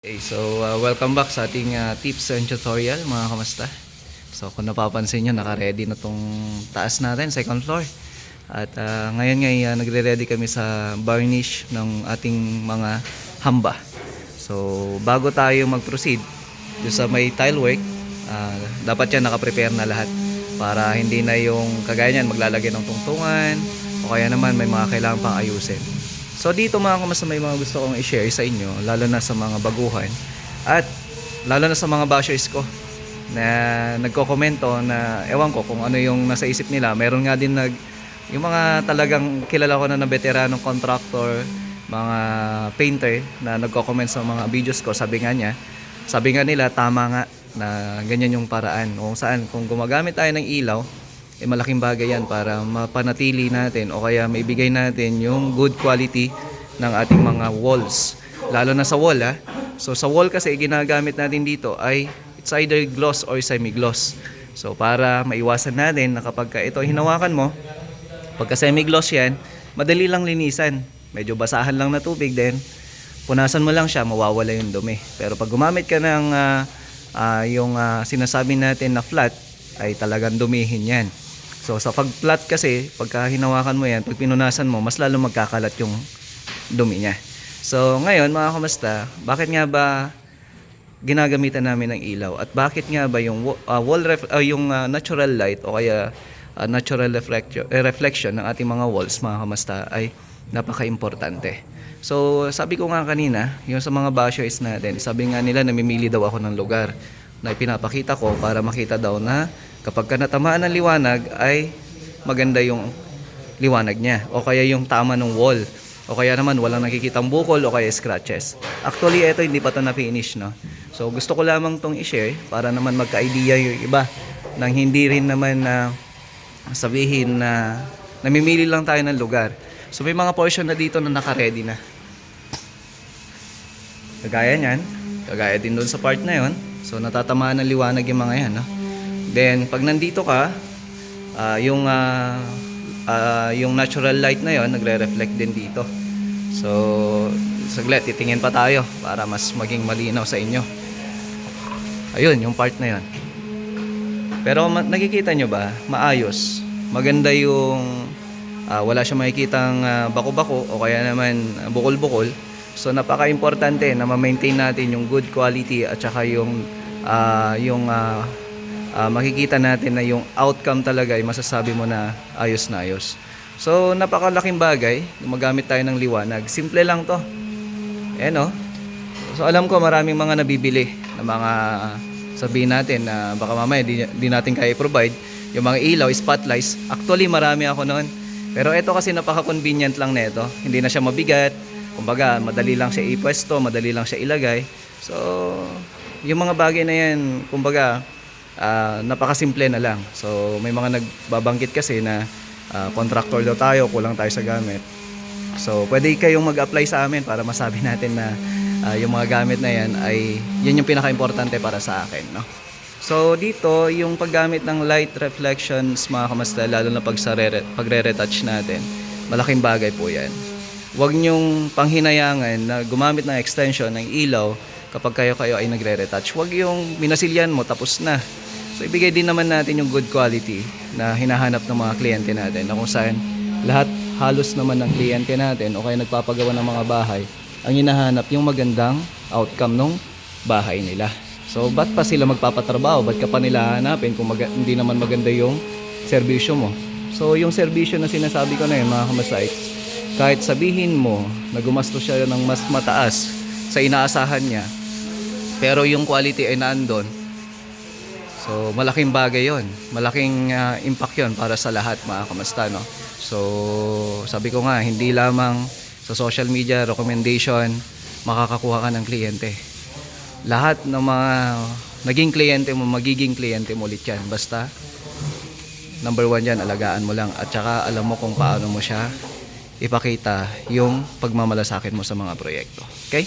Okay, so uh, welcome back sa ating uh, tips and tutorial mga kamusta. So kung napapansin nyo, naka-ready na tong taas natin, second floor. At uh, ngayon nga uh, nagre-ready kami sa varnish ng ating mga hamba. So bago tayo mag-proceed doon sa may tile work, uh, dapat yan naka-prepare na lahat para hindi na yung kagaya niyan maglalagay ng tungtungan o kaya naman may mga kailangan pang ayusin. So dito mga kamusta may mga gusto kong i-share sa inyo lalo na sa mga baguhan at lalo na sa mga bashers ko na nagko-komento na ewan ko kung ano yung nasa isip nila. Meron nga din nag yung mga talagang kilala ko na na veteranong contractor, mga painter na nagko-comment sa mga videos ko, sabi nga niya, sabi nga nila tama nga na ganyan yung paraan. Kung saan kung gumagamit tayo ng ilaw, eh malaking bagay yan para mapanatili natin o kaya maibigay natin yung good quality ng ating mga walls. Lalo na sa wall ha. So sa wall kasi ginagamit natin dito ay it's either gloss or semi-gloss. So para maiwasan natin na kapag ka ito hinawakan mo, pagka semi-gloss yan, madali lang linisan. Medyo basahan lang na tubig then punasan mo lang siya, mawawala yung dumi. Pero pag gumamit ka ng ah, ah, yung ah, sinasabi natin na flat, ay talagang dumihin yan. So sa pag-flat kasi, pagka hinawakan mo yan, pag pinunasan mo, mas lalo magkakalat yung dumi niya. So ngayon mga kamusta, bakit nga ba ginagamitan namin ng ilaw at bakit nga ba yung ah, wall ref- ah, yung ah, natural light o kaya ah, natural reflection, eh, reflection ng ating mga walls mga kamusta ay napaka-importante. So sabi ko nga kanina, yung sa mga bashers natin, sabi nga nila namimili daw ako ng lugar na ipinapakita ko para makita daw na kapag ka natamaan ng liwanag ay maganda yung liwanag niya o kaya yung tama ng wall o kaya naman walang nakikitang bukol o kaya scratches. Actually, ito hindi pa to na-finish, no? So, gusto ko lamang tong i-share para naman magka-idea yung iba nang hindi rin naman na sabihin na namimili lang tayo ng lugar. So, may mga portion na dito na naka-ready na. Kagaya niyan, kagaya din doon sa part na yon. So, natatamaan ng liwanag yung mga yan, no? Then, pag nandito ka, ah, yung ah, ah, yung natural light na yon nagre-reflect din dito. So, saglit, titingin pa tayo para mas maging malinaw sa inyo. Ayun, yung part na yon. Pero nakikita nyo ba, maayos. Maganda yung ah, wala siya makikitang ah, bako-bako o kaya naman bukol-bukol. So napaka-importante na ma-maintain natin yung good quality at saka yung ah, yung ah, ah, makikita natin na yung outcome talaga ay masasabi mo na ayos na ayos. So napakalaking bagay, gumagamit tayo ng liwanag. Simple lang 'to. Eh no. So alam ko maraming mga nabibili ng mga sabihin natin na baka mamaya di, di natin kaya i-provide yung mga ilaw, spotlights. Actually marami ako noon. Pero ito kasi napaka-convenient lang nito. Hindi na siya mabigat. Kumbaga, madali lang siya ipwesto, madali lang siya ilagay. So, yung mga bagay na yan, kumbaga, ah, napakasimple na lang. So, may mga nagbabangkit kasi na ah, contractor daw tayo, kulang tayo sa gamit. So, pwede kayong mag-apply sa amin para masabi natin na ah, yung mga gamit na yan ay yun yung pinaka-importante para sa akin, no? So, dito, yung paggamit ng light reflections, mga kamasta, lalo na pag sa re- pagre-retouch natin, malaking bagay po yan. Huwag nyong panghinayangan na gumamit ng extension ng ilaw kapag kayo kayo ay nagre-retouch. Huwag yung minasilyan mo tapos na. So ibigay din naman natin yung good quality na hinahanap ng mga kliyente natin na kung saan lahat halos naman ng kliyente natin o kaya nagpapagawa ng mga bahay ang hinahanap yung magandang outcome ng bahay nila. So ba't pa sila magpapatrabaho? Ba't ka pa nila hanapin kung maga- hindi naman maganda yung serbisyo mo? So yung serbisyo na sinasabi ko na yun mga kamasites, kahit sabihin mo na gumastos siya ng mas mataas sa inaasahan niya, pero yung quality ay naandon, so malaking bagay yon Malaking ah, impact yon para sa lahat mga kamasta, no? So, sabi ko nga, hindi lamang sa social media, recommendation, makakakuha ka ng kliyente. Lahat ng mga naging kliyente mo, magiging kliyente mo ulit yan. Basta, number one yan, alagaan mo lang. At saka alam mo kung paano mo siya ipakita yung pagmamalasakin mo sa mga proyekto. Okay?